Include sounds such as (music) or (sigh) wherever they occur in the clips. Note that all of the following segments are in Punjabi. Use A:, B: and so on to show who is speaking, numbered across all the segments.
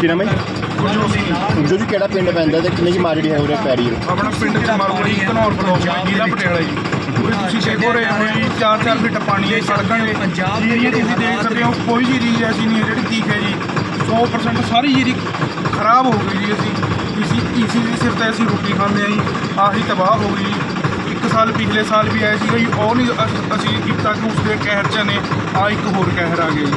A: ਕੀ ਨਾਮ ਹੈ ਜੋ? ਜੀ ਕਿਹੜਾ ਪਿੰਡ ਪੈਂਦਾ ਤੇ ਕਿੰਨੇ ਕੀ ਮਾਰ ਜਿਹੜੀ ਹੈ ਉਰੇ ਪੈ ਰਹੀ ਹੈ
B: ਆਪਣਾ ਪਿੰਡ ਚ ਮਾਰਵਾੜੀ ਘਨੌਰ ਬਲੌਕ ਹੈ ਜ਼ਿਲ੍ਹਾ ਪਟਿਆਲਾ ਜੀ। ਉਰੇ ਤੁਸੀਂ ਦੇਖੋ ਰਹੇ ਹੋ ਜੀ 4-4 ਫੁੱਟ ਪਾਣੀ ਹੈ ਸੜਕਾਂ ਦੇ ਪੰਜਾਬ ਦੀ ਜੀ ਤੁਸੀਂ ਦੇਖ ਸਕਦੇ ਹੋ ਕੋਈ ਵੀ ਚੀਜ਼ ਐਸੀ ਨਹੀਂ ਹੈ ਜਿਹੜੀ ਠੀਕ ਹੈ ਜੀ। 100% ਸਾਰੀ ਚੀਜ਼ ਖਰਾਬ ਹੋ ਗਈ ਜੀ ਅਸੀਂ। ਇਸੀ ਇਸੀ ਦੇ ਸਿਰ ਤੇ ਅਸੀਂ ਰੋਟੀ ਖਾਂਦੇ ਆ ਜੀ ਆਹੀ ਤਬਾਹ ਹੋ ਗਈ ਜੀ। ਇੱਕ ਸਾਲ ਪਿਛਲੇ ਸਾਲ ਵੀ ਆਏ ਸੀਗਾ ਜੀ ਉਹ ਨਹੀਂ ਅਸ- ਕੀਤਾ ਕਿ ਉਸਦੇ ਕਹਿਰ ਚ ਨੇ ਆ ਇੱਕ ਹੋਰ ਕਹਿਰ ਆ ਗਏ ਜੀ।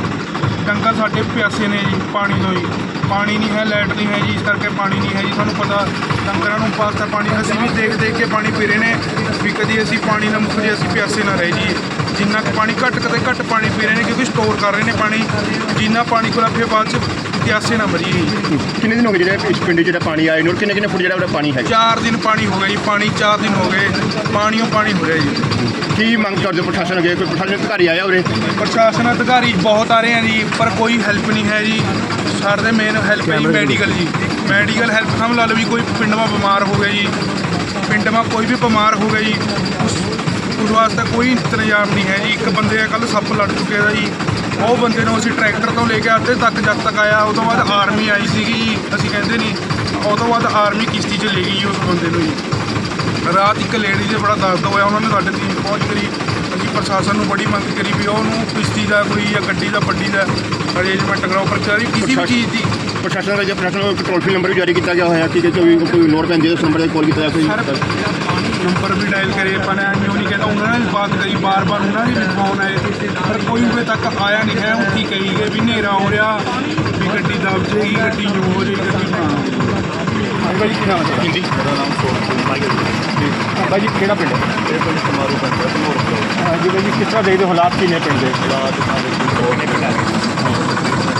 B: ਡੰਗਰ ਸਾਡੇ ਪਿਆਸੇ ਨੇ ਜੀ ਪਾਣੀ ਤੋਂ ਜੀ। ਪਾਣੀ ਨਹੀਂ ਹੈ ਲਾਈਟ ਨਹੀਂ ਹੈ ਜੀ ਇਸ ਕਰਕੇ ਪਾਣੀ ਨਹੀਂ ਹੈ ਜੀ। ਤੁਹਾਨੂੰ ਪਤਾ ਡੰਗਰਾਂ ਨੂੰ ਪਾਸਤਾ ਪਾਣੀ ਅਸੀਂ ਵੀ ਦੇਖ ਦੇਖ ਕੇ ਪਾਣੀ ਪੀ ਰਹੇ ਨੇ ਵੀ ਕਦੀ ਅਸੀਂ ਪਾਣੀ ਨਾ ਮੁੱਕ ਜੇ ਅਸੀਂ ਪਿਆਸੇ ਨਾ ਰਹਿ ਜੀ। ਜਿੰਨਾ ਕੁ ਪਾਣੀ ਘੱਟ ਕਦੇ ਘੱਟ ਪਾਣੀ ਪੀ ਰਹੇ ਨੇ ਕਿਉਂਕਿ ਸਟੋਰ ਕਰ ਰਹੇ ਨੇ ਪਾਣੀ। ਜਿੰਨਾ ਪਾਣੀ ਕੋਲ ਫਿਰ ਬਾਅਦ ਚ ਪਿਆਸੇ ਨਾ ਮਰੀਏ ਜੀ।
A: ਕਿੰਨੇ ਦਿਨ ਹੋ ਗਏ ਜਿਹੜੇ ਇਸ ਪਿੰਡ ਜਿਹੜਾ ਪਾਣੀ ਆਇਆ? ਨੂੰ ਕਿੰਨੇ ਕਿੰਨੇ ਫੁੱਟ ਜਿਹੜਾ ਉਹਦਾ ਪਾਣੀ ਹੈ
B: ਚਾਰ ਦਿਨ ਪਾਣੀ ਹੋ ਗਿਆ ਜੀ ਪਾਣੀ ਚਾਰ ਦਿਨ ਹੋ ਗਏ। ਪਾਣੀਓ ਪਾਣੀ ਹੋ ਰਿਹਾ ਜੀ।
A: ਕੀ ਮੰਗ ਕਰਦੇ ਹੋ? ਪ੍ਰਸ਼ਾਸਨ ਅੱਗੇ ਕੋਈ ਪ੍ਰਸ਼ਾਸਨ ਅਧਿਕਾਰੀ ਆਇਆ ਉਰੇ?
B: ਪ੍ਰਸ਼ਾਸਨ ਅਧਿਕਾਰੀ ਬਹੁਤ ਆ ਰਹੇ ਆ ਜੀ ਪਰ ਕੋਈ ਹੈਲਪ ਨਹੀਂ ਹੈ ਜੀ। ਸਾਡੇ ਮੇਨ ਹੈਲਪ ਹੈ ਜੀ ਮੈਡੀਕਲ ਜੀ। ਮੈਡੀਕਲ ਹੈਲਪ ਸਮਝ ਲਾ ਲਓ ਵੀ ਕੋਈ ਪਿੰਡ ਮਾ ਬਿਮਾਰ ਹੋ ਗਿਆ ਜੀ। ਪਿੰਡ ਮਾ ਕੋਈ ਵੀ ਬਿਮਾਰ ਹੋ ਗਿਆ ਜੀ ਉਸ ਉਸ ਵਾਸਤੇ ਕੋਈ ਇੰਤਜ਼ਾਮ ਨਹੀਂ ਹੈ ਜੀ। ਇੱਕ ਬੰਦੇ ਦਾ ਕੱਲ ਸੱਪ ਲੜ ਚੁੱਕਿਆ ਦਾ ਜੀ। ਉਹ ਬੰਦੇ ਨੂੰ ਅਸੀਂ ਟਰੈਕਟਰ ਤੋਂ ਲੈ ਕੇ ਅੱਧੇ ਤੱਕ ਜਦ ਤੱਕ ਆਇਆ ਉਹ ਤੋਂ ਬਾਅਦ ਆਰਮੀ ਆਈ ਸੀਗੀ ਜੀ। ਅਸੀਂ ਕਹਿੰਦੇ ਨਹੀਂ ਉਹ ਤੋਂ ਬਾਅਦ ਆਰਮੀ ਕਿਸ਼ਤੀ 'ਚ ਲੈ ਗਈ ਜੀ ਉਸ ਬੰਦੇ ਨੂੰ ਜੀ। ਰਾਤ ਇੱਕ ਲੇਡੀ ਦੇ ਬੜਾ ਦਰਦ ਹੋਇਆ ਉਹਨਾਂ ਨੇ ਸਾਡੇ ਟੀਮ ਪਹੁੰਚ ਕਰੀ। ਅਸੀਂ ਪ੍ਰਸ਼ਾਸਨ ਨੂੰ ਬੜੀ ਮੰਗ ਕਰੀ ਵੀ ਉਹਨੂੰ ਕਿਸ਼ਤੀ ਦਾ ਕੋਈ ਜਾਂ ਗੱਡੀ ਦਾ ਵੱਡੀ ਦਾ ਅਰੇਂਜਮੈਂਟ ਕਰਾਓ। ਪਰ ਕਰੀ ਕਿਸੇ ਵੀ ਚੀਜ਼ ਦੀ
A: ਪ੍ਰਸ਼ਾਸਨ ਦਾ ਜੇ ਪ੍ਰਸ਼ਾਸਨ ਵੱਲੋਂ ਟੋਲ ਫ੍ਰੀ ਨੰਬਰ ਵੀ ਜਾਰੀ ਕੀਤਾ ਗਿਆ ਹੋਇਆ ਕਿ ਜੇ ਕੋਈ ਕੋਈ ਲੋੜ ਪੈਂਦੀ ਹੈ ਉਸ ਨੰਬਰ ਤੇ ਕਾਲ ਕੀਤਾ ਕੋਈ
B: ਨੰਬਰ ਵੀ ਡਾਇਲ ਕਰੇ ਆਪਾਂ ਨੇ ਐਵੇਂ ਨਹੀਂ ਕਹਿੰਦਾ ਉਹਨਾਂ ਵੀ ਬਾਤ ਕਰੀ ਬਾਰ-ਬਾਰ ਉਹਨਾਂ ਦੇ ਵੀ ਫੋਨ ਆਏ। ਪਰ ਕੋਈ ਉਰੇ ਤੱਕ ਆਇਆ ਨਹੀਂ ਹੈ ਉਹ ਕੀ ਕਹੀ ਗਏ ਵੀ ਹਨੇਰਾ ਹੋ ਰਿਹਾ ਵੀ ਗੱਡੀ ਦਬ ਜਾਏਗੀ ਗੱਡੀ ਜੋ ਹੋ ਜਾਏਗੀ ਗੱਡੀ ਹਾਂ
A: ਭਾਈ ਕੀ ਨਾਮ ਹੈ ਹਿੰਦੀ
C: ਮੇਰਾ ਨਾਮ ਸੋਨੂ ਮਾਈਕਲ
A: ਭਾਈ ਜੀ ਕਿਹੜਾ ਪਿੰਡ ਹੈ?
C: ਇਹ ਪਿੰਡ ਸਮਾਰੂ ਪੈਂਦਾ ਧਨੌਰ ਬਲੌਕ
A: ਜਿਵੇਂ ਜੀ ਕਿਸ ਤਰ੍ਹਾਂ ਦੇਖਦੇ ਹੋ ਹਾਲਾਤ ਕਿੰਨੇ ਪਿੰਡ ਦੇ?
C: ਹਾਲਾਤ ਨਾਲ ਬਹੁਤ ਨੇ। ਪਿੰਡਾਂ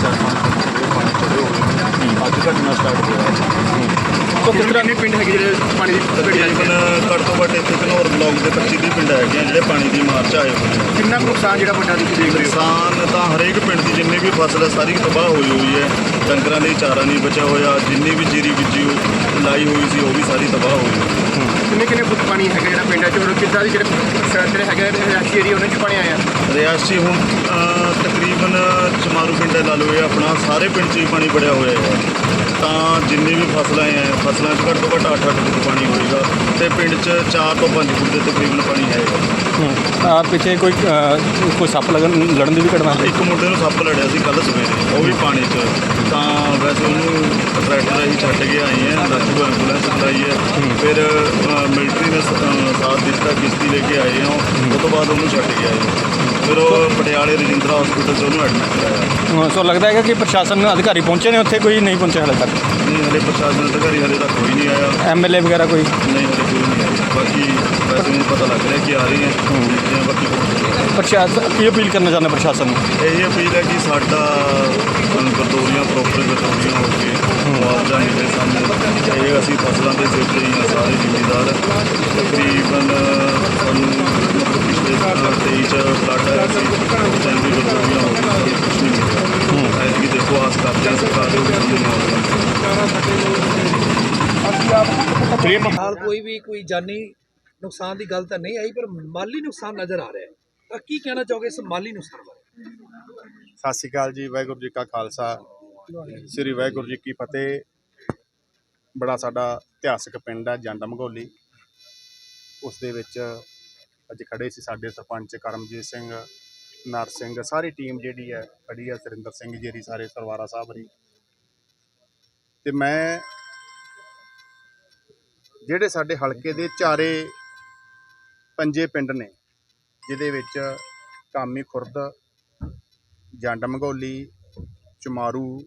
C: ਚਾਰ ਪੰਜ ਦਿਨ ਹੋ ਗਏ ਪਾਣੀ ਚੜੇ ਹੋਏ ਨੇ। ਅੱਜ ਘਟਨਾ ਸਟਾਰਟ ਹੋਇਆ।
A: ਸੋ ਕਿਸ ਤਰ੍ਹਾਂ ਦੇ ਪਿੰਡ ਹੈਗੇ ਜਿਹੜੇ ਪਾਣੀ ਦੀ ਲਪੇਟ ਜਾਏ
C: ਤਕਰੀਬਨ ਘੱਟ ਤੋਂ ਘੱਟ ਇੱਥੇ ਧਨੌਰ ਬਲੌਕ ਦੇ 25 ਦੀ ਪਿੰਡ ਹੈਗੇ ਆ ਜਿਹੜੇ ਪਾਣੀ ਦੀ ਮਾਰ 'ਚ ਆਏ ਹੋਏ ਨੇ
A: ਕਿੰਨਾ ਕੁ ਨੁਕਸਾਨ ਜਿਹੜਾ ਵੱਡਾ ਤੁਸੀਂ ਦੇਖ ਰਹੇ ਹੋ?
C: ਨੁਕਸਾਨ ਤਾਂ ਹਰੇਕ ਪਿੰਡ ਦੀ ਜਿੰਨੀ ਵੀ ਫਸਲ ਹੈ ਸਾਰੀ ਤਬਾਹ ਹੋਈ ਹੋਈ ਹੈ। ਡੰਗਰਾਂ ਲਈ ਚਾਰਾ ਨਹੀਂ ਬਚਿਆ ਹੋਇਆ ਜਿੰਨੀ ਵੀ ਜੀਰੀ ਬੀਜੀ ਲਾਈ ਹੋਈ ਸੀ ਉਹ ਵੀ ਸਾਰੀ ਤਬਾਹ ਹੋਈ ਹੋਈ ਹੈ।
A: ਕਿੰਨੇ ਕਿੰਨੇ ਫੁੱਟ ਪਾਣੀ ਹੈਗਾ ਜਿਹੜਾ ਪਿੰਡਾਂ 'ਚ ਔਰ ਕਿੱਦਾਂ ਦੀ ਜਿਹੜੇ ਸ- ਜਿਹੜੇ ਹੈਗੇ ਰਿਹਾਇਸ਼ੀ ਏਰੀਆ ਉਹਨਾਂ 'ਚ ਪਾਣੀ ਆਇਆ?
C: ਰਿਆਸੀ ਹੁਣ ਤਕਰੀਬਨ ਚਮਾਰੂ ਪਿੰਡ ਲਾ ਲਓ ਇਹ ਆਪਣਾ ਸਾਰੇ ਪਿੰਡ 'ਚ ਹੀ ਪਾਣੀ ਵੜਿਆ ਹੋਇਆ ਹੈ। ਤਾਂ ਜਿੰਨੀ ਵੀ ਫਸਲਾਂ ਹੈ ਫਸਲਾਂ 'ਚ ਘੱਟ ਤੋਂ ਘੱਟ 8-8 ਫੁੱਟ ਪਾਣੀ ਹੋਏਗਾ ਤੇ ਪਿੰਡ 'ਚ 4 ਤੋਂ 5 ਫੁੱਟ ਦੇ ਤਕਰੀਬਨ ਪਾਣੀ ਹੈਗਾ
D: ਆ ਪਿੱਛੇ ਕੋਈ ਕੋਈ ਸੱਪ ਲੱਗਣ ਲੜਨ ਦੀ ਵੀ ਘਟਨਾ ਹੋਈ?
C: ਇੱਕ ਮੁੰਡੇ ਨੂੰ ਸੱਪ ਲੜਿਆ ਸੀ ਕੱਲ ਸਵੇਰੇ ਉਹ ਵੀ ਪਾਣੀ 'ਚ। ਤਾਂ ਵੈਸੇ ਉਹਨੂੰ ਟਰੈਕਟਰ ਰਾਹੀਂ ਛੱਡ ਕੇ ਆਏ ਆ ਰੈਸਕਿਊ ਐਂਬੂਲੈਂਸ ਬੁਲਾਈ ਹੈ। ਫਿਰ ਮਿਲਟਰੀ ਨੇ ਸ- ਅਹ, ਸਾਥ ਦਿੱਤਾ ਕਿਸ਼ਤੀ ਲੈ ਕੇ ਆਏ ਆ ਉਹ ਤੋਂ ਬਾਅਦ ਉਹਨੂੰ ਛੱਡ ਕੇ ਆਏ ਫਿਰ ਉਹ ਪਟਿਆਲੇ ਰਜਿੰਦਰਾ ਹਸਪੀਟਲ ਉਹਨੂੰ ਐਡਮਿਟ ਕਰਾਇਆ।
D: ਅ, ਸੋ ਲੱਗਦਾ ਹੈਗਾ ਕਿ ਪ੍ਰਸ਼ਾਸਨ ਅਧਿਕਾਰੀ ਪਹੁੰਚੇ ਨੇ ਉੱਥੇ ਕੋਈ ਨਹੀਂ ਪਹੁੰਚਿਆ ਹਾਲੇ ਤੱਕ।
C: ਨਹੀਂ ਹਲੇ ਪ੍ਰਸ਼ਾਸਨ ਅਧਿਕਾਰੀ ਹਲੇ ਤੱਕ ਕੋਈ ਨਹੀਂ ਆਇਆ।
D: ਐਮਐਲਏ ਵਗੈਰਾ ਕੋਈ?
C: ਨਹੀਂ ਹਲੇ ਕੋਈ ਨਹੀਂ ਆਇਆ। ਬਾਕੀ ਵੈਸੇ ਮੈਨੂੰ ਪਤਾ ਲੱਗ ਰਿਹਾ ਕਿ ਆ ਰਹੇ ਹੈ। ਦੇਖਦੇ ਹਾਂ ਬਾਕੀ
D: ਪ੍ਰਸ਼ਾਸਨ ਕੀ ਅਪੀਲ ਕਰਨਾ ਚਾਹੁੰਦੇ ਪ੍ਰਸ਼ਾਸਨ ਨੂੰ?
C: ਇਹ ਅਪੀਲ ਹੈ ਕਿ ਸਾਡਾ ਗਰਦੋਰੀਆਂ ਪ੍ਰੋਪਰ ਗਰਦੋਰੀਆਂ ਹੋ ਕੇ ਮੁਆਵਜ਼ਾ ਮਿਲੇ ਸਾਨੂੰ। ਇਹ ਅਸੀਂ ਫਸਲਾਂ ਦੇ ਸਿਰ ਤੇ ਹੀ ਹਾਂ ਸਾਰੇ ਜ਼ਿਮੀਂਦਾਰ। ਤਕਰੀਬਨ ਸਾਨੂੰ ਮਤਲਬ ਪਿਛਲੇ ਸਾਲ 23 ਚ ਫਲੱਡ ਆਇਆ ਸੀ ਉਸ ਟਾਈਮ ਵੀ ਗਰਦੋਰੀਆਂ ਹੋ ਗਈਆਂ ਸਾਨੂੰ ਕੁਛ ਨਹੀਂ ਮਿਲਿਆ ਐਤਕੀ ਦੇਖੋ ਆਸ ਕਰਦੇ ਹਾਂ ਸਰਕਾਰ ਦੇ ਉੱਪਰ ਸਾਨੂੰ ਮੁਆਵਜ਼ਾ
E: ਨਾਲ ਕੋਈ ਵੀ ਕੋਈ ਜਾਨੀ ਨੁਕਸਾਨ ਦੀ ਗੱਲ ਤਾਂ ਨਹੀਂ ਆਈ ਪਰ ਮਾਲੀ ਨੁਕਸਾਨ ਨਜ਼ਰ ਆ ਰਿਹਾ ਹੈ। ਤਾਂ ਕੀ ਕਹਿਣਾ ਚਾਹੋਗੇ ਇਸ ਮਾਲੀ ਨੁਕਸਾਨ ਬਾਰੇ?
F: ਸਤਿ ਸ਼੍ਰੀ ਅਕਾਲ ਜੀ ਵਾਹਿਗੁਰੂ ਜੀ ਕਾ ਖਾਲਸਾ। ਸ੍ਰੀ ਵਾਹਿਗੁਰੂ ਜੀ ਕੀ ਫਤਿਹ। ਬੜਾ ਸਾਡਾ ਇਤਿਹਾਸਕ ਪਿੰਡ ਹੈ ਜੰਡ ਮਗੋਲੀ। ਉਸ ਦੇ ਵਿੱਚ ਅੱਜ ਖੜੇ ਸੀ ਸਾਡੇ ਸਰਪੰਚ ਕਰਮਜੀਤ ਸਿੰਘ, ਨਰ ਸਿੰਘ, ਸਾਰੀ ਟੀਮ ਜਿਹੜੀ ਹੈ ਖੜੀ ਹੈ ਸਰਿੰਦਰ ਸਿੰਘ ਜੀ ਹਰੀ ਸਾਰੇ ਸਰਵਾਰਾ ਸਾਹਿਬ ਹਰੀ ਤੇ ਮੈਂ ਜਿਹੜੇ ਸਾਡੇ ਹਲਕੇ ਦੇ ਚਾਰੇ ਪੰਜੇ ਪਿੰਡ ਨੇ, ਜਿਹਦੇ ਵਿੱਚ ਕਾਮੀ ਖੁਰਦ, ਜੰਡ ਮੰਗੋਲੀ, ਚਮਾਰੂ,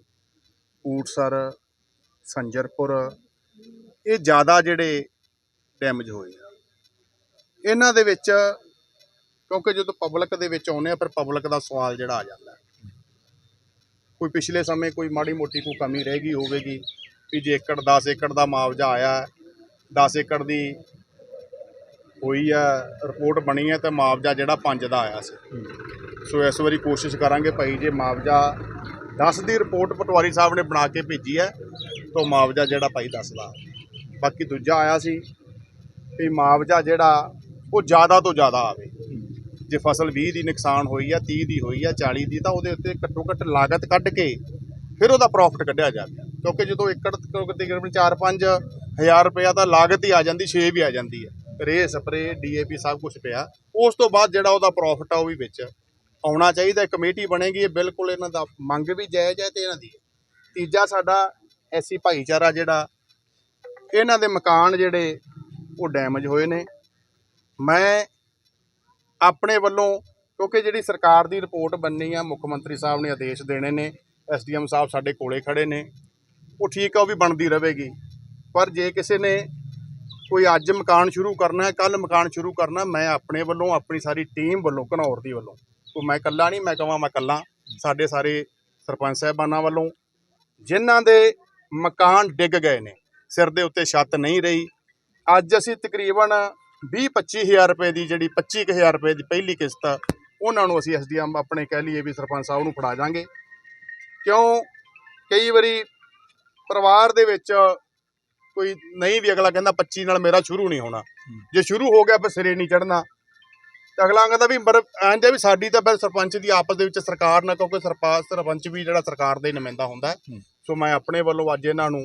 F: ਊਟਸਰ, ਸੰਜਰਪੁਰ, ਇਹ ਜ਼ਿਆਦਾ ਜਿਹੜੇ ਡੈਮੇਜ ਹੋਏ ਆ। ਇਹਨਾਂ ਦੇ ਵਿੱਚ ਕਿਉਂਕਿ ਜਦੋਂ ਪਬਲਿਕ ਦੇ ਵਿੱਚ ਆਉਂਦੇ ਆ ਫਿਰ ਪਬਲਿਕ ਦਾ ਸਵਾਲ ਜਿਹੜਾ ਆ ਜਾਂਦਾ ਕੋਈ ਪਿਛਲੇ ਸਮੇਂ ਕੋਈ ਮਾੜੀ ਮੋਟੀ ਕੋਈ ਕਮੀ ਰਹਿ ਗਈ ਹੋਵੇਗੀ ਵੀ ਜੇ ਏਕੜ 10 ਏਕੜ ਦਾ ਮੁਆਵਜ਼ਾ ਆਇਆ ਹੈ, 10 ਏਕੜ ਦੀ ਹੋਈ ਹੈ ਰਿਪੋਰਟ ਬਣੀ ਹੈ ਤਾਂ ਮੁਆਵਜ਼ਾ ਜਿਹੜਾ 5 ਦਾ ਆਇਆ ਸੀ। ਸੋ ਇਸ ਵਾਰੀ ਕੋਸ਼ਿਸ਼ ਕਰਾਂਗੇ ਭਾਈ ਜੇ ਮੁਆਵਜ਼ਾ 10 ਦੀ ਰਿਪੋਰਟ ਪਟਵਾਰੀ ਸਾਹਿਬ ਨੇ ਬਣਾ ਕੇ ਭੇਜੀ ਹੈ ਤਾਂ ਮੁਆਵਜ਼ਾ ਜਿਹੜਾ ਭਾਈ 10 ਦਾ ਬਾਕੀ ਦੂਜਾ ਆਇਆ ਸੀ ਵੀ ਮੁਆਵਜ਼ਾ ਜਿਹੜਾ ਉਹ ਜ਼ਿਆਦਾ ਤੋਂ ਜ਼ਿਆਦਾ ਆਵੇ। ਜੇ ਫਸਲ 20 ਦੀ ਨੁਕਸਾਨ ਹੋਈ ਆ 30 ਦੀ ਹੋਈ ਆ 40 ਦੀ, ਤਾਂ ਉਹਦੇ ਉੱਤੇ ਘੱਟੋ ਘੱਟ ਲਾਗਤ ਕੱਢ ਕੇ ਫਿਰ ਉਹਦਾ ਪ੍ਰੋਫਿਟ ਕੱਢਿਆ ਜਾਵੇ ਕਿਉਂਕਿ ਜਦੋਂ ਏਕੜ ਤਕਰੀਬਨ 4-5 ਹਜ਼ਾਰ ਰੁਪਇਆ ਤਾਂ ਲਾਗਤ ਹੀ ਆ ਜਾਂਦੀ 6 ਵੀ ਆ ਜਾਂਦੀ ਹੈ ਰੇ ਸਪਰੇ ਡੀਏਪੀ ਸਭ ਕੁਝ ਪਿਆ। ਉਸ ਤੋਂ ਬਾਅਦ ਜਿਹੜਾ ਉਹਦਾ ਪ੍ਰੋਫਿਟ ਆ ਉਹ ਵੀ ਵਿੱਚ ਆਉਣਾ ਚਾਹੀਦਾ ਕਮੇਟੀ ਬਣੇਗੀ, ਇਹ ਬਿਲਕੁਲ ਇਹਨਾਂ ਦਾ ਮੰਗ ਵੀ ਜਾਇਜ਼ ਹੈ ਤੇ ਇਹਨਾਂ ਦੀ। ਤੀਜਾ ਸਾਡਾ ਐਸੀ ਭਾਈਚਾਰਾ ਜਿਹੜਾ, ਇਹਨਾਂ ਦੇ ਮਕਾਨ ਜਿਹੜੇ ਉਹ ਡੈਮੇਜ ਹੋਏ ਨੇ। ਮੈਂ ਆਪਣੇ ਵੱਲੋਂ, ਕਿਉਂਕਿ ਜਿਹੜੀ ਸਰਕਾਰ ਦੀ ਰਿਪੋਰਟ ਬੰਨੀ ਆ, ਮੁੱਖ ਮੰਤਰੀ ਸਾਹਿਬ ਨੇ ਆਦੇਸ਼ ਦੇਣੇ ਨੇ, ਐਸਡੀਐਮ ਸਾਹਿਬ ਸਾਡੇ ਕੋਲੇ ਖੜੇ ਨੇ, ਉਹ ਠੀਕ ਆ, ਉਹ ਵੀ ਬਣਦੀ ਰਹੇਗੀ। ਪਰ ਜੇ ਕਿਸੇ ਨੇ ਕੋਈ ਅੱਜ ਮਕਾਨ ਸ਼ੁਰੂ ਕਰਨਾ ਹੈ ਕੱਲ ਮਕਾਨ ਸ਼ੁਰੂ ਕਰਨਾ ਮੈਂ ਆਪਣੇ ਵੱਲੋਂ, ਆਪਣੀ ਸਾਰੀ ਟੀਮ ਵੱਲੋਂ, ਘਨੌਰ ਦੀ ਵੱਲੋਂ, ਉਹ ਮੈਂ ਇਕੱਲਾ ਨਹੀਂ, ਮੈਂ ਕਹਾਂ ਮੈਂ ਇਕੱਲਾ, ਸਾਡੇ ਸਾਰੇ ਸਰਪੰਚ ਸਾਹਿਬਾਨਾਂ ਵੱਲੋਂ, ਜਿਨ੍ਹਾਂ ਦੇ ਮਕਾਨ ਡਿੱਗ ਗਏ ਨੇ, ਸਿਰ ਦੇ ਉੱਤੇ ਛੱਤ ਨਹੀਂ ਰਹੀ, ਅੱਜ ਅਸੀਂ ਤਕਰੀਬਨ 20 25000 ਰੁਪਏ ਦੀ ਜਿਹੜੀ 25000 ਰੁਪਏ ਦੀ ਪਹਿਲੀ ਕਿਸ਼ਤ ਆ, ਉਹਨਾਂ ਨੂੰ ਅਸੀਂ ਐਸਡੀਐਮ ਆਪਣੇ ਕਹਿ ਲਈਏ ਵੀ ਸਰਪੰਚ ਸਾਹਿਬ ਨੂੰ ਫੜਾ ਜਾਾਂਗੇ ਕਿਉਂ? ਕਈ ਵਾਰੀ ਪਰਿਵਾਰ ਦੇ ਵਿੱਚ ਕੋਈ ਨਹੀਂ ਵੀ ਅਗਲਾ ਕਹਿੰਦਾ 25 ਨਾਲ ਮੇਰਾ ਸ਼ੁਰੂ ਨਹੀਂ ਹੋਣਾ। ਜੇ ਸ਼ੁਰੂ ਹੋ ਗਿਆ ਫਿਰ ਸਿਰੇ ਨਹੀਂ ਚੜਨਾ ਤੇ ਅਗਲਾ ਕਹਿੰਦਾ ਵੀ ਪਰ ਐਂਦੇ ਵੀ ਸਾਡੀ ਤਾਂ ਫਿਰ ਸਰਪੰਚ ਦੀ ਆਪਸ ਦੇ ਵਿੱਚ ਸਰਕਾਰ ਨਾਲ ਕਿਉਂਕਿ ਸਰਪੰਚ ਸਰਪੰਚ ਵੀ ਜਿਹੜਾ ਸਰਕਾਰ ਦਾ ਹੀ ਨੁਮਾਇੰਦਾ ਹੁੰਦਾ। ਸੋ ਮੈਂ ਆਪਣੇ ਵੱਲੋਂ ਅੱਜ ਇਹਨਾਂ ਨੂੰ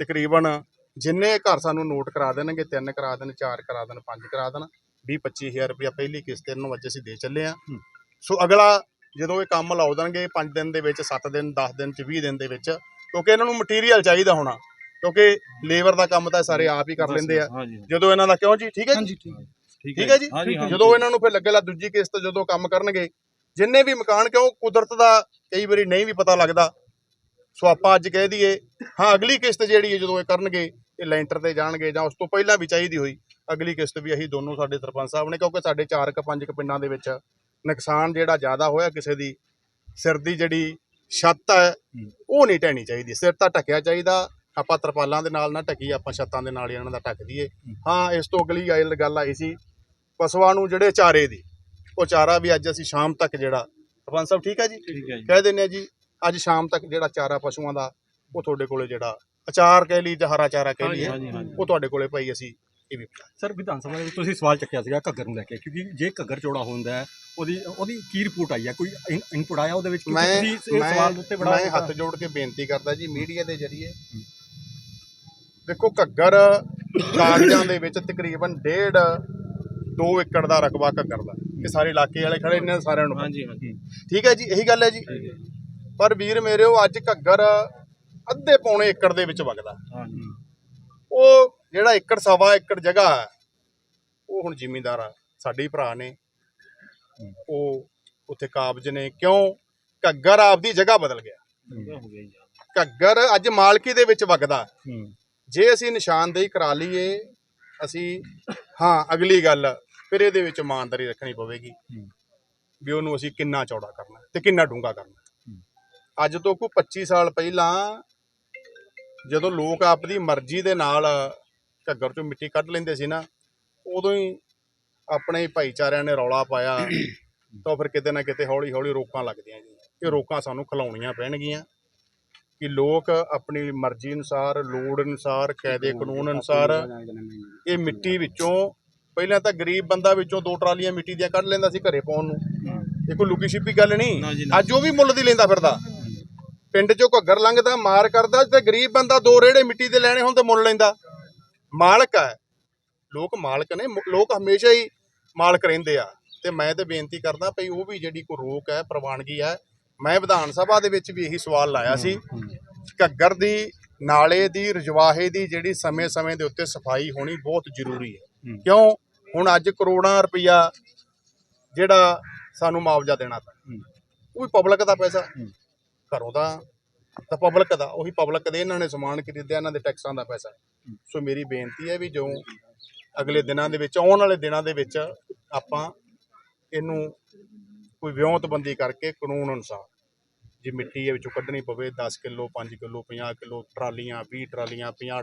F: ਤਕਰੀਬਨ ਜਿੰਨੇ ਘਰ ਸਾਨੂੰ ਨੋਟ ਕਰਾ ਦੇਣਗੇ ਤਿੰਨ ਕਰਾ ਦੇਣ ਚਾਰ ਕਰਾ ਦੇਣ ਪੰਜ ਕਰਾ ਦੇਣ 20 25000 ਰੁਪਇਆ ਪਹਿਲੀ ਕਿਸ਼ਤ ਇਹਨਾਂ ਅੱਜ ਅਸੀਂ ਦੇ ਚੱਲੇ ਆ ਸੋ ਅਗਲਾ ਜਦੋਂ ਇਹ ਕੰਮ ਲਾਉ ਦੇਣਗੇ 5 ਦਿਨ ਦੇ ਵਿੱਚ 7 ਦਿਨ 10 ਦਿਨ ਚ 20 ਦਿਨ ਦੇ ਵਿੱਚ ਕਿਉਂਕਿ ਇਹਨਾਂ ਨੂੰ ਮਟੀਰੀਅਲ ਚਾਹੀਦਾ ਹੋਣਾ ਕਿਉਂਕਿ ਲੇਬਰ ਦਾ ਕੰਮ ਤਾਂ ਸਾਰੇ ਆਪ ਹੀ ਕਰ ਲੈਂਦੇ ਆ। ਜਦੋਂ ਇਹਨਾਂ ਦਾ ਕਿਉਂ ਜੀ? ਠੀਕ ਹੈ ਜੀ? ਠੀਕ ਹੈ। ਜੀ? ਜਦੋਂ ਇਹਨਾਂ ਨੂੰ ਫਿਰ ਲੱਗੇਲਾ ਦੂਜੀ ਕਿਸ਼ਤ ਜਦੋਂ ਕੰਮ ਕਰਨਗੇ ਜਿੰਨੇ ਵੀ ਮਕਾਨ ਕਿਉਂ ਕੁਦਰਤ ਦਾ ਕਈ ਵਾਰੀ ਨਹੀਂ ਵੀ ਪਤਾ ਲੱਗਦਾ ਸੋ ਆਪਾਂ ਅੱਜ ਕਹਿ ਦਈਏ ਹਾਂ ਅਗਲੀ ਕਿਸ਼ਤ ਜਿਹੜੀ ਹੈ ਜਦੋਂ ਇਹ ਕਰਨਗੇ ਇਹ ਲੈਂਟਰ ਤੇ ਜਾਣਗੇ ਜਾਂ ਉਸ ਤੋਂ ਪਹਿਲਾਂ ਵੀ ਚਾਹੀਦੀ ਹੋਈ ਅਗਲੀ ਕਿਸ਼ਤ ਵੀ ਅਸੀਂ ਦੋਨੋਂ ਸਾਡੇ ਸਰਪੰਚ ਸਾਹਿਬ ਨੇ ਕਿਉਂਕਿ ਸਾਡੇ ਚਾਰ ਕ ਪੰਜ ਕ ਪਿੰਡਾਂ ਦੇ ਵਿੱਚ ਨੁਕਸਾਨ ਜਿਹੜਾ ਜ਼ਿਆਦਾ ਹੋਇਆ ਕਿਸੇ ਦੀ ਸਿਰ ਦੀ ਜਿਹੜੀ ਛੱਤ ਹੈ ਉਹ ਨਹੀਂ ਢਹਿਣੀ ਚਾਹੀਦੀ ਸਿਰ ਤਾਂ ਢੱਕਿਆ ਚਾਹੀਦਾ ਆਪਾਂ ਤਰਪਾਲਾਂ ਦੇ ਨਾਲ ਨਾ ਢੱਕੀ ਆਪਾਂ ਛੱਤਾਂ ਦੇ ਨਾਲ ਇਹਨਾਂ ਦਾ ਢੱਕ ਦਈਏ। ਹਾਂ। ਇਸ ਤੋਂ ਅਗਲੀ ਗੱਲ ਆਈ ਸੀ ਪਸ਼ੂਆਂ ਨੂੰ ਜਿਹੜੇ ਚਾਰੇ ਦੀ ਉਹ ਚਾਰਾ ਵੀ ਅੱਜ ਅਸੀਂ ਸ਼ਾਮ ਤੱਕ ਜਿਹੜਾ ਸਰਪੰਚ ਸਾਹਿਬ ਠੀਕ ਹੈ ਜੀ? ਕਹਿ ਦਿੰਦੇ ਆ ਜੀ ਅੱਜ ਸ਼ਾਮ ਤੱਕ ਜਿਹੜਾ ਚਾਰਾ ਪਸ਼ੂਆਂ ਦਾ ਉਹ ਤੁਹਾਡੇ ਕੋਲੇ ਜਿਹੜਾ ਅਚਾਰ ਕਹਿ ਲਈ ਜਾਂ ਹਰਾ ਚਾਰਾ ਕਹਿ ਲਈਏ
D: ਹਾਂਜੀ।
F: ਉਹ ਤੁਹਾਡੇ ਕੋਲੇ ਭਾਈ ਅਸੀਂ ਇਹ ਵੀ ਪਹੁੰਚਾ
G: ਸਰ ਵਿਧਾਨ ਸਭਾ ਦੇ ਵਿੱਚ ਤੁਸੀਂ ਸਵਾਲ ਚੱਕਿਆ ਸੀਗਾ ਘੱਗਰ ਨੂੰ ਲੈ ਕੇ ਕਿਉਂਕਿ ਜੇ ਘੱਗਰ ਚੌੜਾ ਹੁੰਦਾ ਹੈ ਉਹਦੀ ਉਹਦੀ ਕੀ ਰਿਪੋਰਟ ਆਈ ਹੈ? ਕੋਈ ਇਨਪੁਟ ਆਇਆ ਉਹਦੇ ਵਿੱਚ? ਕਿਉਂਕਿ
F: ਮੈਂ
G: ਤੁਸੀਂ ਇਸ
F: ਮੈਂ
G: ਸਵਾਲ ਦੇ ਉੱਤੇ ਬੜਾ
F: ਮੈਂ ਹੱਥ ਜੋੜ ਕੇ ਬੇਨਤੀ ਕਰਦਾ ਜੀ ਮੀਡੀਆ ਦੇ ਜ਼ਰੀਏ। ਦੇਖੋ ਘੱਗਰ ਕਾਗਜ਼ਾਂ ਦੇ ਵਿੱਚ ਤਕਰੀਬਨ ਡੇਢ 2 ਏਕੜ ਦਾ ਰਕਬਾ ਘੱਗਰ ਦਾ। ਇਹ ਸਾਰੇ ਇਲਾਕੇ ਵਾਲੇ ਖੜੇ ਨੇ ਸਾਰਿਆਂ ਨੂੰ
D: ਹਾਂਜੀ ਹਾਂਜੀ।
F: ਠੀਕ ਹੈ ਜੀ ਇਹੀ ਗੱਲ ਹੈ ਜੀ। ਪਰ ਵੀਰ ਮੇਰਿਓ ਅੱਜ ਘੱਗਰ ਅੱਧੇ ਪੌਣੇ ਏਕੜ ਦੇ ਵਿੱਚ ਵਗਦਾ।
D: ਹਾਂਜੀ।
F: ਉਹ ਜਿਹੜਾ ਏਕੜ ਸਵਾ ਏਕੜ ਜਗ੍ਹਾ ਹੈ ਉਹ ਹੁਣ ਜ਼ਿਮੀਂਦਾਰ ਆ ਸਾਡੇ ਹੀ ਭਰਾ ਨੇ। ਉਹ ਉੱਥੇ ਕਾਬਜ ਨੇ ਕਿਉਂ? ਘੱਗਰ ਆਪਦੀ ਜਗ੍ਹਾ ਬਦਲ ਗਿਆ। ਘੱਗਰ ਅੱਜ ਮਾਲਕੀ ਦੇ ਵਿੱਚ ਵਗਦਾ। ਜੇ ਅਸੀਂ ਨਿਸ਼ਾਨਦੇਹੀ ਕਰਾ ਲਈਏ ਅਸੀਂ ਹਾਂ ਅਗਲੀ ਗੱਲ ਫਿਰ ਇਹਦੇ ਵਿੱਚ ਇਮਾਨਦਾਰੀ ਰੱਖਣੀ ਪਵੇਗੀ। ਵੀ ਉਹਨੂੰ ਅਸੀਂ ਕਿੰਨਾ ਚੌੜਾ ਕਰਨਾ ਤੇ ਕਿੰਨਾ ਡੂੰਘਾ ਕਰਨਾ ਅੱਜ ਤੋਂ ਕੋਈ 25 ਸਾਲ ਪਹਿਲਾਂ ਜਦੋਂ ਲੋਕ ਆਪਦੀ ਮਰਜ਼ੀ ਦੇ ਨਾਲ ਘੱਗਰ ਚੋਂ ਮਿੱਟੀ ਕੱਢ ਲੈਂਦੇ ਸੀ ਨਾ ਉਦੋਂ ਹੀ ਆਪਣੇ ਭਾਈਚਾਰਿਆਂ ਨੇ ਰੌਲਾ ਪਾਇਆ (clears throat) ਤਾਂ ਫਿਰ ਕਿਤੇ ਨਾ ਕਿਤੇ ਹੌਲੀ ਹੌਲੀ ਰੋਕਾਂ ਲੱਗਦੀਆਂ ਜੀ। ਇਹ ਰੋਕਾਂ ਸਾਨੂੰ ਖਲਾਉਣੀਆਂ ਪੈਣਗੀਆਂ ਕਿ ਲੋਕ ਆਪਣੀ ਮਰਜ਼ੀ ਅਨੁਸਾਰ ਲੋੜ ਅਨੁਸਾਰ ਕਾਇਦੇ ਕਾਨੂੰਨ ਅਨੁਸਾਰ ਇਹ ਮਿੱਟੀ ਵਿੱਚੋਂ ਪਹਿਲਾਂ ਤਾਂ ਗਰੀਬ ਬੰਦਾ ਵਿੱਚੋਂ ਦੋ ਟਰਾਲੀਆਂ ਮਿੱਟੀ ਦੀਆਂ ਕੱਢ ਲੈਂਦਾ ਸੀ ਘਰੇ ਪਾਉਣ ਨੂੰ। ਇਹ ਕੋਈ ਲੁਕੀ ਛਿਪੀ ਗੱਲ ਨਹੀਂ। ਅੱਜ ਉਹ ਵੀ ਮੁੱਲ ਦੀ ਲੈਂਦਾ ਫਿਰਦਾ। ਪਿੰਡ ਚੋਂ ਘੱਗਰ ਲੰਘਦਾ ਮਾਰ ਕਰਦਾ ਤੇ ਗਰੀਬ ਬੰਦਾ ਦੋ ਰੇੜੇ ਮਿੱਟੀ ਦੇ ਲੈਣੇ ਤੇ ਮੁੱਲ ਲੈਂਦਾ। ਮਾਲਕ ਹੈ। ਲੋਕ ਮਾਲਕ ਨੇ ਲੋਕ ਹਮੇਸ਼ਾ ਹੀ ਮਾਲਕ ਰਹਿੰਦੇ ਆ। ਤੇ ਮੈਂ ਤੇ ਬੇਨਤੀ ਕਰਦਾ ਭਈ ਉਹ ਵੀ ਜਿਹੜੀ ਕੋਈ ਰੋਕ ਹੈ ਪ੍ਰਵਾਨਗੀ ਹੈ ਮੈਂ ਵਿਧਾਨ ਸਭਾ ਦੇ ਵਿੱਚ ਵੀ ਇਹੀ ਸਵਾਲ ਲਾਇਆ ਸੀ। ਘੱਗਰ ਦੀ ਨਾਲੇ ਦੀ ਰਜਵਾਹੇ ਦੀ ਜਿਹੜੀ ਸਮੇਂ-ਸਮੇਂ ਦੇ ਉੱਤੇ ਸਫ਼ਾਈ ਹੋਣੀ ਬਹੁਤ ਜ਼ਰੂਰੀ ਹੈ। ਕਿਉਂ? ਹੁਣ ਅੱਜ ਕਰੋੜਾਂ ਰੁਪਈਆ ਜਿਹੜਾ ਸਾਨੂੰ ਮੁਆਵਜ਼ਾ ਦੇਣਾ ਪਿਆ ਉਹ ਵੀ ਪਬਲਿਕ ਦਾ ਪੈਸਾ। ਘਰੋਂ ਦਾ ਤਾਂ ਪਬਲਿਕ ਦਾ, ਉਹੀ ਪਬਲਿਕ ਦੇ ਇਹਨਾਂ ਨੇ ਸਮਾਨ ਖਰੀਦਿਆ, ਇਹਨਾਂ ਦੇ ਟੈਕਸਾਂ ਦਾ ਪੈਸਾ। ਸੋ ਮੇਰੀ ਬੇਨਤੀ ਹੈ ਵੀ ਜੋ ਅਗਲੇ ਦਿਨਾਂ ਦੇ ਵਿੱਚ, ਆਉਣ ਵਾਲੇ ਦਿਨਾਂ ਦੇ ਵਿੱਚ ਆਪਾਂ ਇਹਨੂੰ ਕੋਈ ਵਿਉਂਤਬੰਦੀ ਕਰਕੇ ਕਾਨੂੰਨ ਅਨੁਸਾਰ, ਜੇ ਮਿੱਟੀ ਇਹ ਵਿੱਚੋਂ ਕੱਢਣੀ ਪਵੇ 10 ਕਿਲੋ 5 ਕਿਲੋ 50 ਕਿਲੋ, ਟਰਾਲੀਆਂ 20 ਟਰਾਲੀਆਂ 50 ਟਰਾਲੀਆਂ